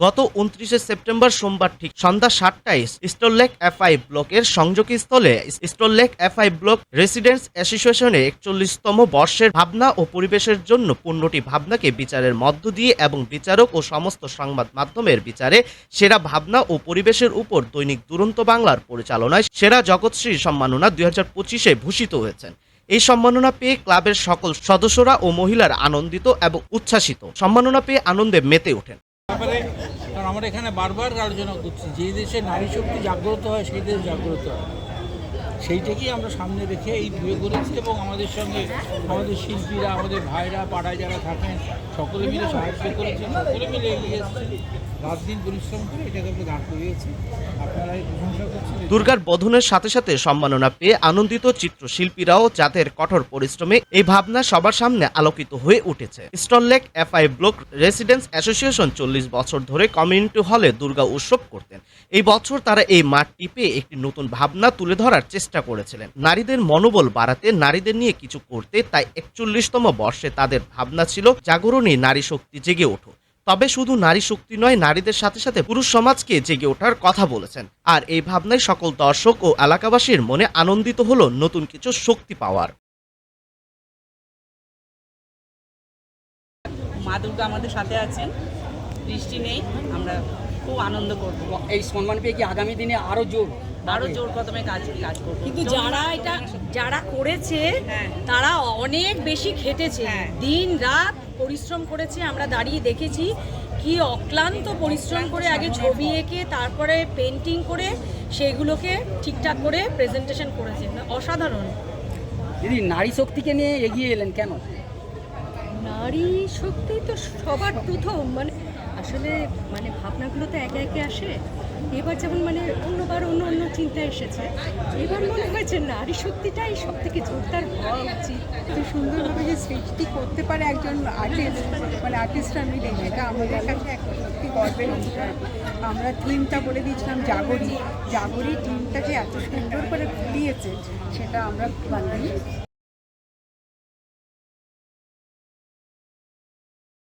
গত উনত্রিশে সেপ্টেম্বর সোমবার ঠিক সন্ধ্যা সাতটায় স্টোরলেক এফআই ব্লকের সংযোগী স্থলে স্টোরলেক এফআই ব্লক রেসিডেন্টস অ্যাসোসিয়েশনের একচল্লিশতম বর্ষের ভাবনা ও পরিবেশের জন্য পূর্ণটি ভাবনাকে বিচারের মধ্য দিয়ে এবং বিচারক ও সমস্ত সংবাদ মাধ্যমের বিচারে সেরা ভাবনা ও পরিবেশের উপর দৈনিক দুরন্ত বাংলার পরিচালনায় সেরা জগৎশ্রী সম্মাননা দুই হাজার পঁচিশে ভূষিত হয়েছেন। এই সম্মাননা পেয়ে ক্লাবের সকল সদস্যরা ও মহিলারা আনন্দিত এবং উচ্ছ্বাসিত। সম্মাননা পেয়ে আনন্দে মেতে ওঠেন। ব্যাপারে, কারণ আমরা এখানে বারবার আলোচনা করছি। যে দেশে নারী শক্তি জাগ্রত হয়, সেই দেশ জাগ্রত হয়। সেইটাকেই আমরা সামনে রেখে এই বিয়ে করেছি এবং আমাদের সঙ্গে আমাদের শিল্পীরা, আমাদের ভাইরা, পাড়ায় যারা থাকেন, সকলে মিলে সাহায্য করেছেন সকলে মিলে এগিয়ে এসেছেন রাত দিন পরিশ্রম করে এটাকে আমরা দাঁড় করিয়েছি। আপনারা প্রশংসা করছেন। দুর্গার বোধনের সাথে সাথে সম্মাননা পেয়ে আনন্দিত চিত্রশিল্পীরাও যাদের কঠোর পরিশ্রমে এই ভাবনা সবার সামনে আলোকিত হয়ে উঠেছে। Salt Lake FI block residence association চল্লিশ বছর ধরে কমিউনিটি হলে দুর্গা উৎসব করতেন। এই বছর তারা এই মাঠটি পেয়ে একটি নতুন ভাবনা তুলে ধরার চেষ্টা করেছিলেন। নারীদের মনোবল বাড়াতে, নারীদের নিয়ে কিছু করতে, তাই একচল্লিশতম বর্ষে তাদের ভাবনা ছিল জাগরণী নারী শক্তি জেগে ওঠো। তবে শুধু নারী শক্তি নয়, নারীদের সাথে সাথে পুরুষ সমাজকে জেগে ওঠার কথা বলেছেন। আর এই ভাবনায় সকল দর্শক ও এলাকাবাসীর মনে আনন্দিত হলো নতুন কিছু শক্তি পাওয়ার। মা দুর্গা আমাদের সাথে আছেন। বৃষ্টি নেই আমরা খুব আনন্দ করব। এই সম্মান পেয়ে কি আগামী দিনে আরও জোর আরও জোর কদমে কাজ কাজ করব। কিন্তু যারা এটা যারা করেছে হ্যাঁ। তারা অনেক বেশি খেটেছে। হ্যাঁ। দিন রাত পরিশ্রম করেছে আমরা দাঁড়িয়ে দেখেছি কি অক্লান্ত পরিশ্রম করে আগে ছবি এঁকে তারপরে পেন্টিং করে সেগুলোকে ঠিকঠাক করে প্রেজেন্টেশন করেছে। অসাধারণ। দিদি নারী শক্তিকে নিয়ে এগিয়ে এলেন কেন? নারী শক্তি তো সবার প্রথম মানে আসলে মানে ভাবনাগুলো তো একে একে আসে। এবার যেমন মানে অন্যবার অন্য অন্য চিন্তা এসেছে, এবার মনে হয়েছে নারী শক্তিটাই সব থেকে জোরদার হওয়া উচিত। সুন্দরভাবে যে সৃষ্টি করতে পারে একজন আর্টিস্ট মানে আর্টিস্টরা মিলে এটা আমাদের কাছে একটা সত্যি গর্বের বিষয় আমরা থিমটা বলে দিয়েছিলাম, জাগরি। জাগরি থিমটাকে এত সুন্দর করে ফুটিয়েছে, সেটা আমরা বান্ধবী